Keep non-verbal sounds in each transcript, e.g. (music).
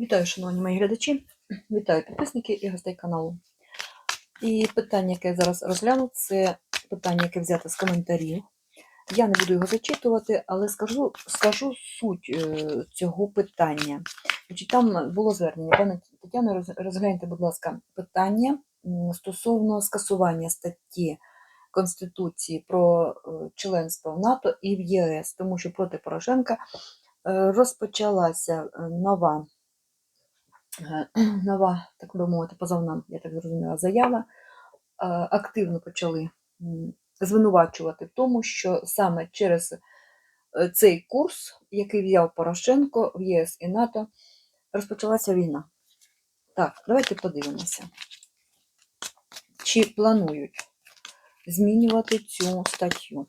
Вітаю, шановні мої глядачі, вітаю підписники і гостей каналу. І питання, яке я зараз розгляну, це питання, яке взято з коментарів. Я не буду його зачитувати, але скажу, скажу суть е, цього питання. Там було звернення. Пане Тетяно, розгляньте, будь ласка, питання стосовно скасування статті Конституції про е, членство в НАТО і в ЄС, тому що проти Порошенка е, розпочалася нова (clears throat) нова, так би мовити, позовна, я так зрозуміла, заява, е, активно почали звинувачувати в тому, що саме через е, цей курс, який взяв Порошенко в ЄС і НАТО, розпочалася війна. Так, давайте подивимося, чи планують змінювати цю статтю,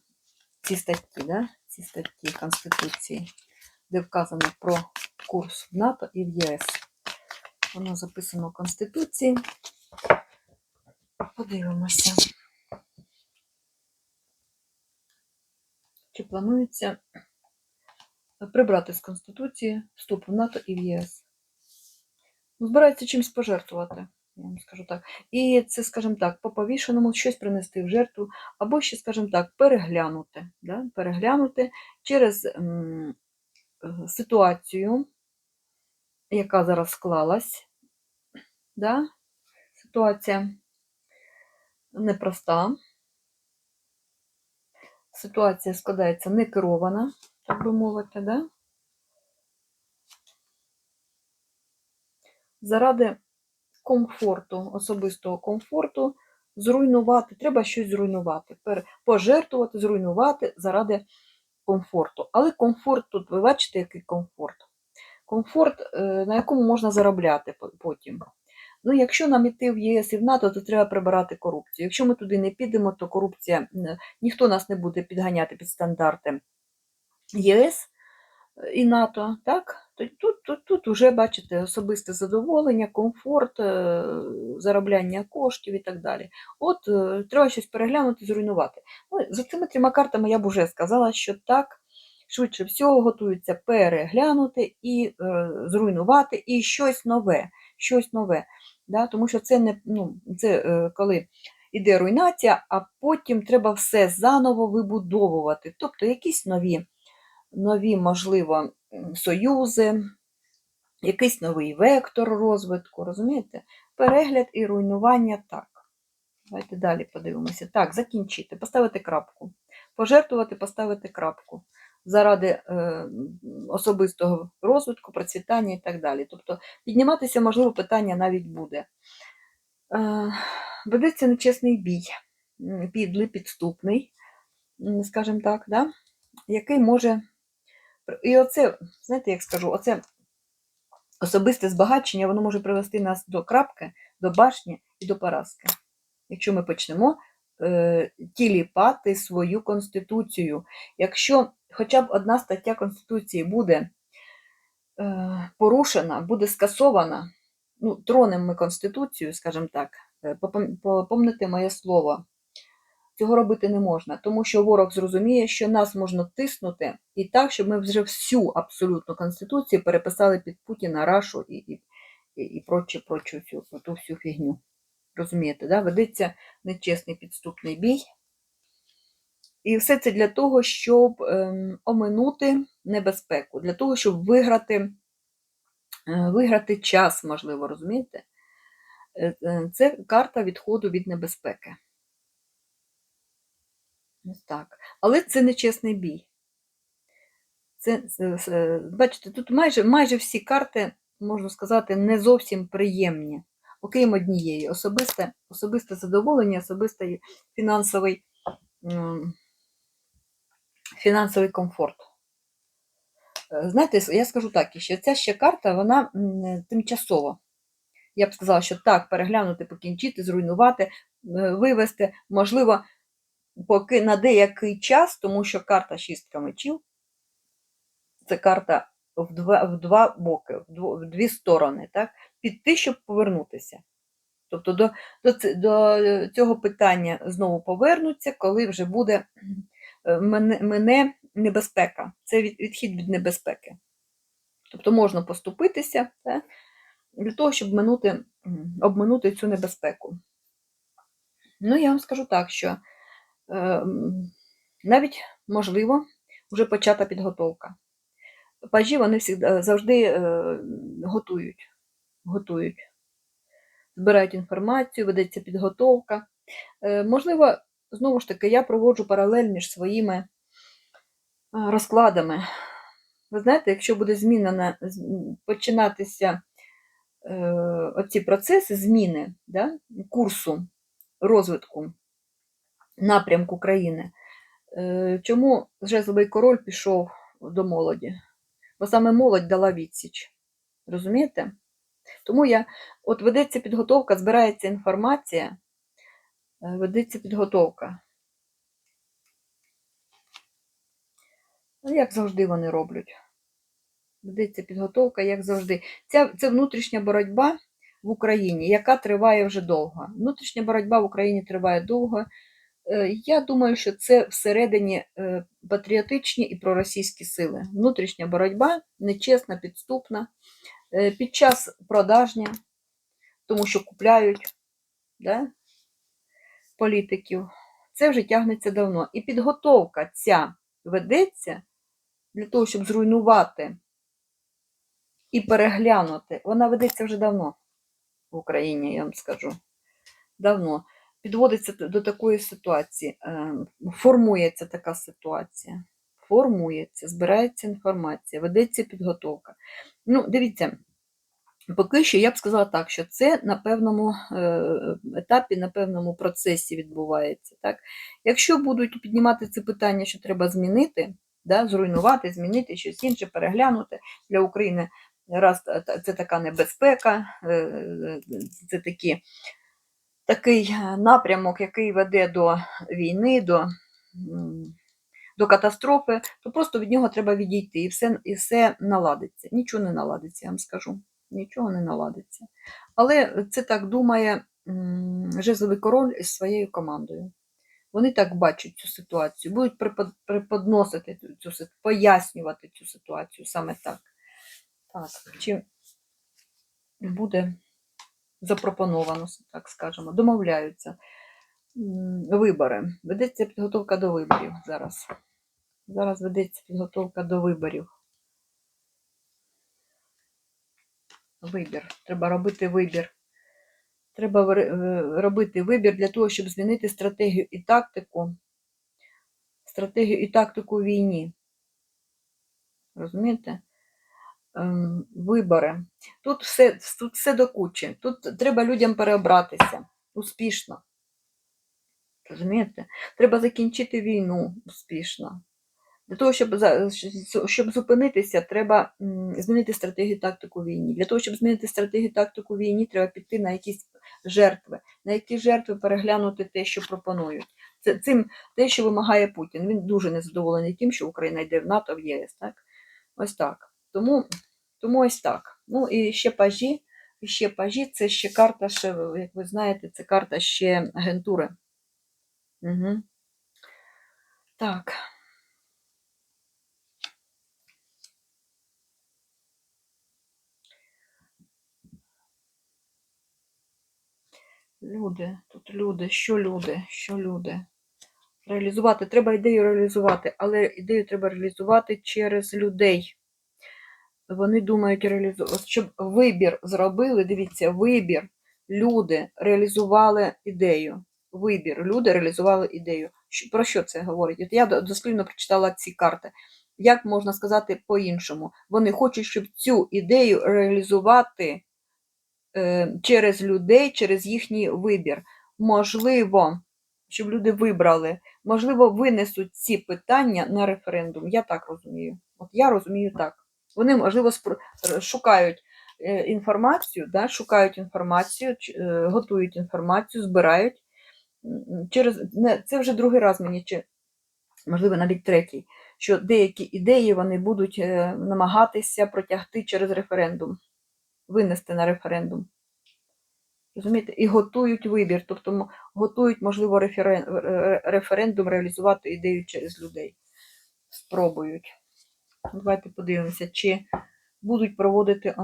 ці статті, да? ці статті Конституції, де вказано про курс в НАТО і в ЄС. Воно записано в Конституції. Подивимося. Чи планується прибрати з Конституції вступ в НАТО і в ЄС? Ну, Збирається чимось пожертвувати, я вам скажу так. І це, скажімо так, по повішеному щось принести в жертву, або ще, скажімо так, переглянути. Да? Переглянути через м, е, ситуацію, яка зараз склалась. Да? Ситуація непроста. Ситуація складається не керована, так би мовити, да? Заради комфорту, особистого комфорту, зруйнувати, треба щось зруйнувати, пожертвувати, зруйнувати заради комфорту. Але комфорт тут, ви бачите, який комфорт? Комфорт, е, на якому можна заробляти потім. Ну, якщо нам іти в ЄС і в НАТО, то треба прибирати корупцію. Якщо ми туди не підемо, то корупція, ніхто нас не буде підганяти під стандарти ЄС і НАТО, так? Тут, тут, тут вже бачите особисте задоволення, комфорт, е, заробляння коштів і так далі. От е, треба щось переглянути, зруйнувати. Ну, за цими трьома картами я б вже сказала, що так, швидше всього готуються переглянути і е, зруйнувати, і щось нове. Щось нове. Да? Тому що це не ну, це е, коли іде руйнація, а потім треба все заново вибудовувати. Тобто якісь нові, нові можливо, союзи, якийсь новий вектор розвитку, розумієте? Перегляд і руйнування так. Давайте далі подивимося. Так, закінчити, поставити крапку. Пожертвувати, поставити крапку. Заради е, особистого розвитку, процвітання і так далі. Тобто підніматися, можливо, питання навіть буде. Е, ведеться нечесний бій, підлий, підступний, скажімо так, да? який може. І оце, знаєте, як скажу, оце особисте збагачення, воно може привести нас до крапки, до башні і до поразки. Якщо ми почнемо е, тіліпати свою конституцію. Якщо хоча б одна стаття Конституції буде е, порушена, буде скасована, ну, тронемо ми Конституцію, скажімо так, е, попомните моє слово. Цього робити не можна, тому що ворог зрозуміє, що нас можна тиснути і так, щоб ми вже всю абсолютно конституцію переписали під Путіна, Рашу і, і, і, і проче, прочу всю, ту всю фігню. Розумієте, да? ведеться нечесний підступний бій. І все це для того, щоб ем, оминути небезпеку, для того, щоб виграти, е, виграти час, можливо, розумієте? Е, е, Це карта відходу від небезпеки. Ось так. Але це не чесний бій. Це, це- бачите, тут майже, майже всі карти, можна сказати, не зовсім приємні, окрім однієї. Особисте, особисте задоволення, особистий фінансовий, м, фінансовий комфорт. Е, Знаєте, я скажу так, що ця ще карта, вона тимчасова. Я б сказала, що так, переглянути, покінчити, зруйнувати, е, вивести, можливо, поки на деякий час, тому що карта шістка мечів це карта в два, в два боки, в дві сторони, так? піти, щоб повернутися. Тобто до, до, до цього питання знову повернуться, коли вже буде е, мене, мене небезпека. Це відхід від небезпеки. Тобто можна поступитися та, для того, щоб минути, обминути цю небезпеку. Ну, я вам скажу так, що е, навіть можливо вже почата підготовка. Пажі вони завжди е, готують, готують, збирають інформацію, ведеться підготовка. Е, можливо, знову ж таки, я проводжу паралель між своїми е, розкладами. Ви знаєте, якщо буде змінена, починатися е, оці процеси зміни да, курсу розвитку напрямку країни, е, чому жезловий король пішов до молоді? Бо саме молодь дала відсіч. Розумієте? Тому я, от ведеться підготовка, збирається інформація, ведеться підготовка. Ну, як завжди вони роблять. Ведеться підготовка, як завжди. Ця, це внутрішня боротьба в Україні, яка триває вже довго. Внутрішня боротьба в Україні триває довго. Е, Я думаю, що це всередині е, патріотичні і проросійські сили. Внутрішня боротьба нечесна, підступна, е, під час продажня, тому що купляють да, політиків. Це вже тягнеться давно. І підготовка ця ведеться для того, щоб зруйнувати і переглянути. Вона ведеться вже давно в Україні, я вам скажу. Давно. Підводиться до такої ситуації, е, формується така ситуація. Формується, збирається інформація, ведеться підготовка. Ну, дивіться, поки що я б сказала так, що це на певному е, етапі, на певному процесі відбувається. Так? Якщо будуть піднімати це питання, що треба змінити, да, зруйнувати, змінити щось інше, переглянути для України, раз це така небезпека, е, це такі такий е, напрямок, який веде до війни, до, до катастрофи, то просто від нього треба відійти і все, і все наладиться. Нічого не наладиться, я вам скажу. Нічого не наладиться. Але це так думає жезловий король із своєю командою. Вони так бачать цю ситуацію, будуть преподносити цю- цю сит- пояснювати цю ситуацію саме так. Так, чи буде запропоновано, так скажемо, домовляються. Вибори. Ведеться підготовка до виборів зараз. Зараз ведеться підготовка до виборів. Вибір. Треба робити вибір. Треба е, робити вибір для того, щоб змінити стратегію і тактику. Стратегію і тактику війні. Розумієте? Ем, Вибори. Тут все, тут все до кучі. Тут треба людям переобратися успішно. Розумієте? Треба закінчити війну успішно. Для того, щоб, щоб зупинитися, треба змінити стратегію тактику війні. Для того, щоб змінити стратегію тактику війні, треба піти на якісь жертви. На які жертви переглянути те, що пропонують. Це цим те, що вимагає Путін. Він дуже незадоволений тим, що Україна йде в НАТО, в ЄС. Так? Ось так. Тому, тому ось так. Ну і ще пажі. І ще пажі це ще карта, ще, як ви знаєте, це карта ще агентури. Угу. Так. Люди, тут люди, що люди, що люди. Реалізувати, треба ідею реалізувати, але ідею треба реалізувати через людей. Вони думають реалізувати, щоб вибір зробили, дивіться, вибір, люди реалізували ідею. Вибір, люди реалізували ідею. Про що це говорить? От я до- дослівно прочитала ці карти. Як можна сказати по-іншому? Вони хочуть, щоб цю ідею реалізувати через людей, через їхній вибір. Можливо, щоб люди вибрали, можливо, винесуть ці питання на референдум. Я так розумію. От я розумію так. Вони, можливо, е, шукають е, інформацію, да, шукають інформацію, е, готують інформацію, збирають. Через, це вже другий раз мені, чи, можливо, навіть третій, що деякі ідеї вони будуть е, намагатися протягти через референдум, винести на референдум. Розумієте? І готують вибір, тобто готують, можливо, референдум реалізувати ідею через людей. Спробують. Давайте подивимося, чи Будуть проводити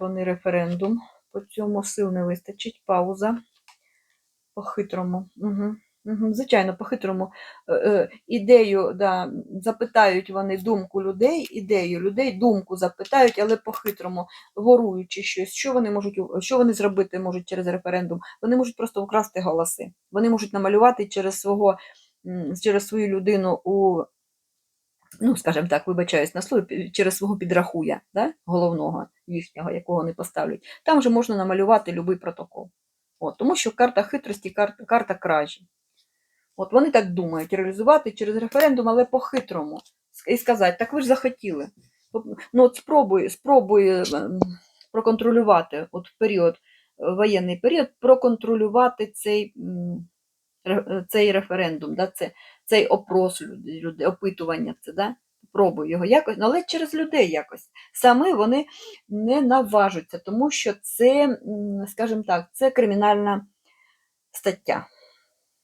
вони референдум. По цьому сил не вистачить. Пауза. По-хитрому. Угу. Звичайно, по-хитрому. Е, е, ідею, да, запитають вони думку людей, ідею людей, думку запитають, але по-хитрому, воруючи щось. Що вони можуть, що вони зробити можуть через референдум? Вони можуть просто вкрасти голоси. Вони можуть намалювати через свого, через свою людину у ну, скажімо так, вибачаюсь на слові, через свого підрахуя, да? головного їхнього, якого не поставлять, там вже можна намалювати будь-який протокол. От, тому що карта хитрості, карта, карта кражі. От вони так думають, реалізувати через референдум, але по-хитрому. І сказати, так ви ж захотіли. Ну, от спробуй, спробуй ем, проконтролювати от період, е, воєнний період, проконтролювати цей, е, цей референдум, да, це, цей опрос людей, опитування, це, да? пробуй його якось, ну, але через людей якось. Саме вони не наважуться, тому що це, скажімо так, це кримінальна стаття.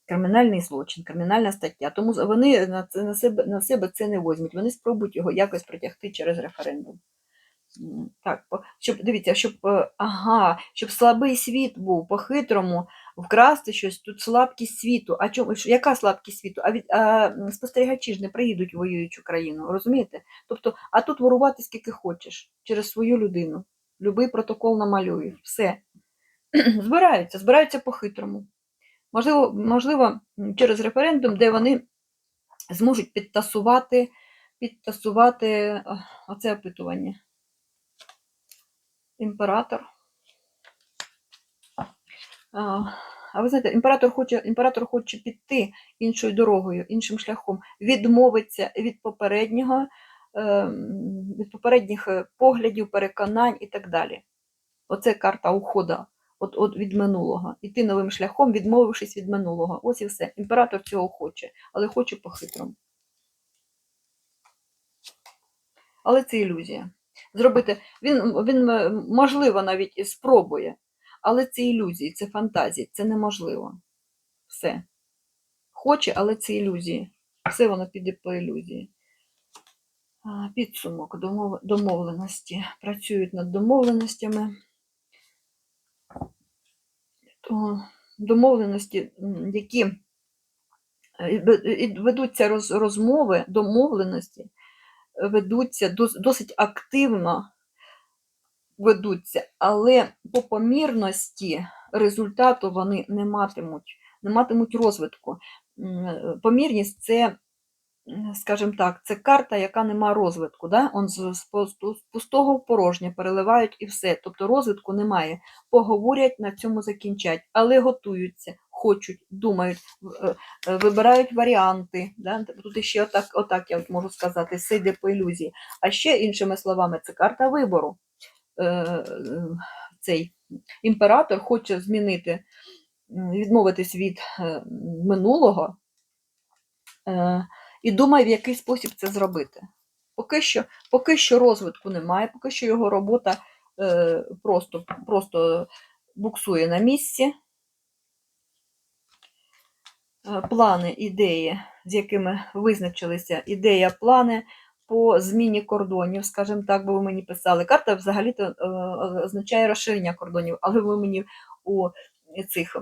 Кримінальний злочин, кримінальна стаття. Тому вони на, це, на, себе, на себе це не возьмуть. Вони спробують його якось протягти через референдум. Так, щоб дивіться, щоб е, ага, щоб слабий світ був по-хитрому вкрасти щось, тут слабкість світу. А чому яка слабкість світу? А від а спостерігачі ж не приїдуть в воюючу країну, розумієте? Тобто, а тут ворувати скільки хочеш через свою людину. Любий протокол намалює. Все. (clears throat) збираються, збираються по-хитрому. Можливо, можливо, через референдум, де вони зможуть підтасувати, підтасувати е, оце опитування. Імператор. А, ви знаєте, імператор хоче, імператор хоче піти іншою дорогою, іншим шляхом, відмовиться від попереднього, ем, від попередніх е, поглядів, переконань і так далі. Оце карта ухода от, от від минулого. Іти новим шляхом, відмовившись від минулого. Ось і все. Імператор цього хоче, але хоче по-хитрому. Але це ілюзія. Зробити він, він е, можливо навіть і спробує, але це ілюзії, це фантазії, це неможливо. Все. Хоче, але це ілюзії. Все воно піде по ілюзії. Підсумок домовленості. Працюють над домовленостями. То домовленості, які е, ведуться розмови, домовленості, е, ведуться досить активно ведуться, але по помірності результату вони не матимуть, не матимуть розвитку. Е, Помірність це, скажімо так, це карта, яка не має розвитку. Да? Он з, пустого в порожнє переливають і все. Тобто розвитку немає. Поговорять, на цьому закінчать, але готуються, хочуть, думають, е, вибирають варіанти. Да? Тут ще отак, отак я можу сказати, все по ілюзії. А ще іншими словами, це карта вибору. Е, Цей імператор хоче змінити, відмовитись від е, минулого і думає, в який спосіб це зробити. Поки що, поки що розвитку немає, поки що його робота е, просто, просто буксує на місці. Е, Плани, ідеї, з якими визначилися, ідея, плани по зміні кордонів, скажімо так, бо ви мені писали. Карта взагалі-то е, означає розширення кордонів, але ви мені у цих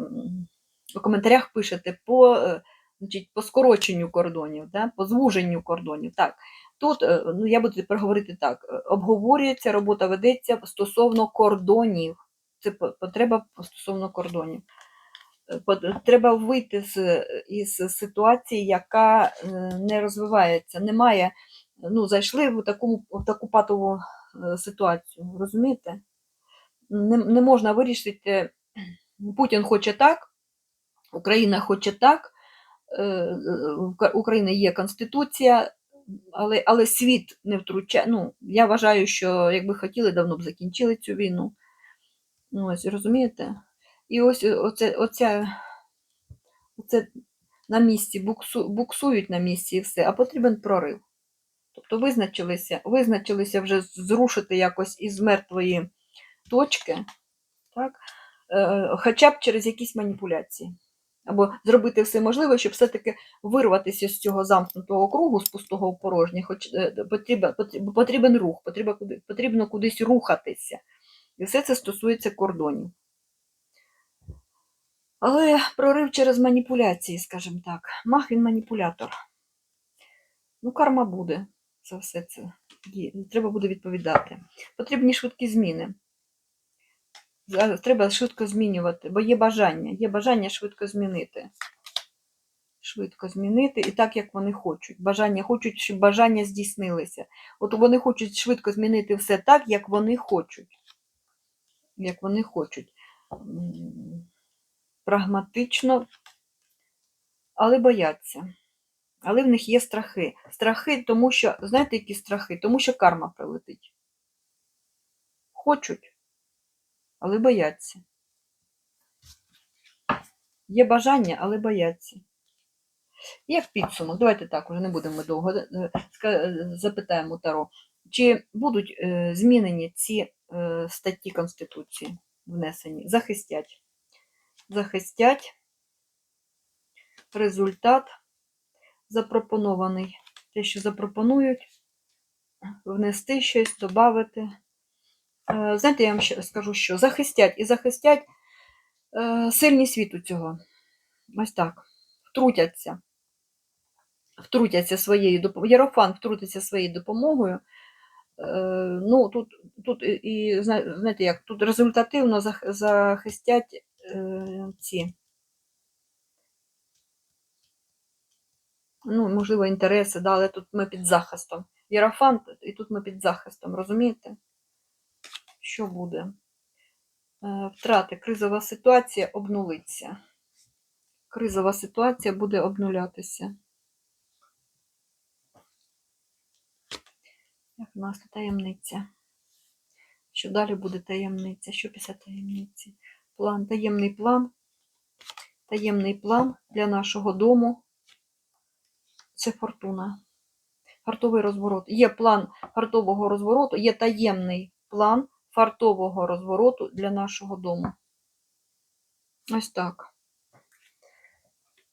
у коментарях пишете по, е, значить, по скороченню кордонів, да? по звуженню кордонів. Так, тут е, ну, я буду тепер говорити так: е, обговорюється, робота ведеться стосовно кордонів. Це потреба стосовно кордонів. Е, Треба вийти з, із ситуації, яка не розвивається. Немає, ну, зайшли в таку, в таку патову ситуацію, розумієте? Не, не можна вирішити, Путін хоче так, Україна хоче так, України є Конституція, але, але світ не втручає. Ну, я вважаю, що якби хотіли, давно б закінчили цю війну. Ну, ось, розумієте? І ось оце, оця, оце на місці, буксу, буксують на місці і все, а потрібен прорив. Тобто визначилися, визначилися вже зрушити якось із мертвої точки, так? Е, хоча б через якісь маніпуляції. Або зробити все можливе, щоб все-таки вирватися з цього замкнутого кругу, з пустого в порожнє, хоч е, потрібен, потрібен, рух, потрібно, потрібно кудись рухатися. І все це стосується кордонів. Але прорив через маніпуляції, скажімо так. Мах він маніпулятор. Ну, карма буде за все це. Треба буде відповідати. Потрібні швидкі зміни. Треба швидко змінювати, бо є бажання. Є бажання швидко змінити. Швидко змінити і так, як вони хочуть. Бажання хочуть, щоб бажання здійснилися. От вони хочуть швидко змінити все так, як вони хочуть. Як вони хочуть. Прагматично, але бояться. Але в них є страхи. Страхи, тому що, знаєте, які страхи? Тому що карма прилетить. Хочуть, але бояться. Є бажання, але бояться. Як підсумок, давайте так, уже не будемо довго е, е, запитаємо Таро. Чи будуть е, змінені ці статті Конституції внесені? Захистять. Захистять. Результат запропонований. Те, що запропонують, внести щось, додати. Е, Знаєте, я вам ще скажу, що захистять і захистять е, сильні світу цього. Ось так. Втрутяться. Втрутяться своєю допомогою. Єрофан втрутиться своєю допомогою. Е, Ну, тут, тут і- знаєте як, тут результативно захистять ці. Ну, можливо, інтереси, да, але тут ми під захистом. Єрофант, і тут ми під захистом, розумієте? Що буде? Е, Втрати, кризова ситуація обнулиться. Кризова ситуація буде обнулятися. Як у нас тут таємниця? Що далі буде таємниця? Що після таємниці? План, таємний план. Таємний план для нашого дому. Це фортуна. Фартовий розворот. Є план фартового розвороту, є таємний план фартового розвороту для нашого дому. Ось так.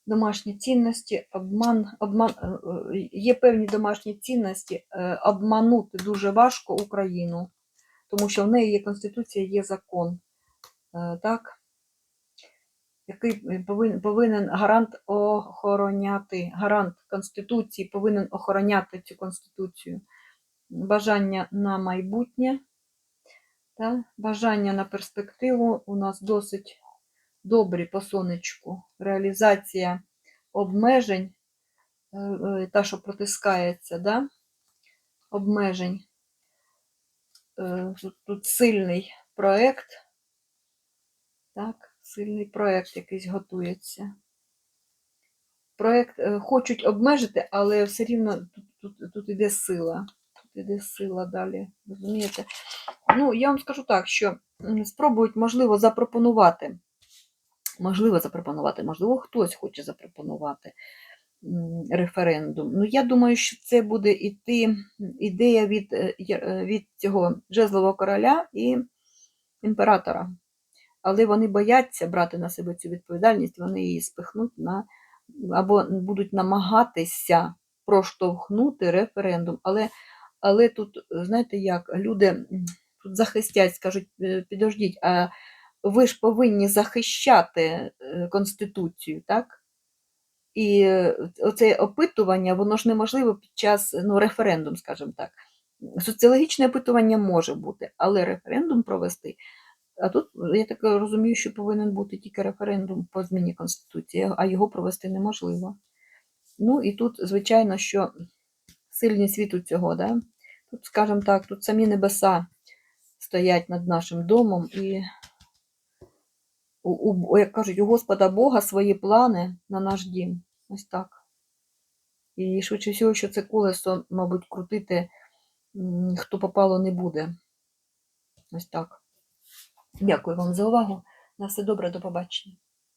Домашні цінності, обман, обман, е, е, є певні домашні цінності, е, обманути дуже важко Україну, тому що в неї є Конституція, є закон. Так? Який повинен, повинен гарант охороняти, гарант Конституції повинен охороняти цю Конституцію. Бажання на майбутнє, та? бажання на перспективу у нас досить добрі по сонечку. Реалізація обмежень, е, е, та, що протискається, да? обмежень. Е, Тут, сильний проєкт. Сильний проєкт якийсь готується. Проєкт хочуть обмежити, але все рівно тут, тут, тут іде сила. Тут іде сила далі. Розумієте? Ну, я вам скажу так, що спробують, можливо, запропонувати. Можливо, запропонувати, можливо, хтось хоче запропонувати референдум. Ну, я думаю, що це буде іти ідея від, е, е, від цього жезлового короля і імператора. Але вони бояться брати на себе цю відповідальність, вони її спихнуть на або будуть намагатися проштовхнути референдум. Але, але тут, знаєте як, люди тут захистять, скажуть, «Е, підождіть, а ви ж повинні захищати е, Конституцію, так? І оце опитування, воно ж неможливо під час ну, референдум, скажімо так. Соціологічне опитування може бути, але референдум провести. А тут, я так розумію, що повинен бути тільки референдум по зміні Конституції, а його провести неможливо. Ну і тут, звичайно, що сильні світу цього, да? Тут, скажімо так, тут самі небеса стоять над нашим домом, і, у, у, як кажуть, у Господа Бога свої плани на наш дім. Ось так. І швидше всього, що це колесо, мабуть, крутити хто попало не буде. Ось так. Дякую вам за увагу. На все добре, до побачення.